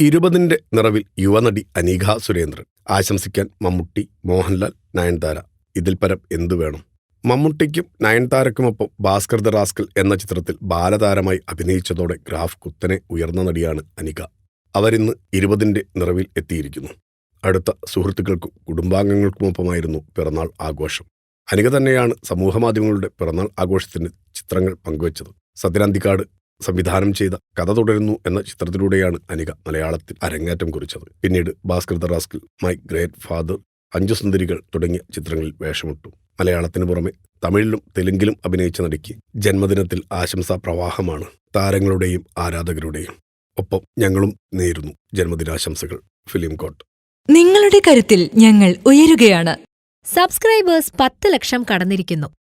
ഇരുപതിന്റെ നിറവിൽ യുവനടി അനീഘ സുരേന്ദ്രൻ. ആശംസിക്കാൻ മമ്മൂട്ടി മോഹൻലാൽ നയൻതാര. ഇതിൽ പരം എന്തു വേണം? മമ്മൂട്ടിക്കും നയൻതാരക്കുമൊപ്പം ഭാസ്കർ ദ റാസ്കൽ എന്ന ചിത്രത്തിൽ ബാലതാരമായി അഭിനയിച്ചതോടെ ഗ്രാഫ് കുത്തനെ ഉയർന്ന നടിയാണ് അനിക അവരിന്ന് ഇരുപതിന്റെ നിറവിൽ എത്തിയിരിക്കുന്നു. അടുത്ത സുഹൃത്തുക്കൾക്കും കുടുംബാംഗങ്ങൾക്കുമൊപ്പമായിരുന്നു പിറന്നാൾ ആഘോഷം. അനിക തന്നെയാണ് സമൂഹമാധ്യമങ്ങളുടെ പിറന്നാൾ ആഘോഷത്തിന്റെ ചിത്രങ്ങൾ പങ്കുവച്ചത്. സത്യനന്തിക്കാട് സംവിധാനം ചെയ്ത കഥ തുടരുന്നു എന്ന ചിത്രത്തിലൂടെയാണ് അനിക മലയാളത്തിൽ അരങ്ങേറ്റം കുറിച്ചത്. പിന്നീട് Bhaskar the rascal my great father അഞ്ചു സുന്ദരികൾ തുടങ്ങിയ ചിത്രങ്ങളിൽ വേഷമിട്ടു. മലയാളത്തിന് പുറമെ തമിഴിലും തെലുങ്കിലും അഭിനയിച്ച നടിക്ക് ജന്മദിനത്തിൽ ആശംസാ പ്രവാഹമാണ് താരങ്ങളുടെയും ആരാധകരുടെയും. ഒപ്പം ഞങ്ങളും നേരുന്നു ജന്മദിനാശംസകൾ. ഫിലിം കോട്ട്. നിങ്ങളുടെ കരുത്തിൽ ഞങ്ങൾ ഉയരുകയാണ്. സബ്സ്ക്രൈബേഴ്സ് പത്ത് ലക്ഷം കടന്നിരിക്കുന്നു.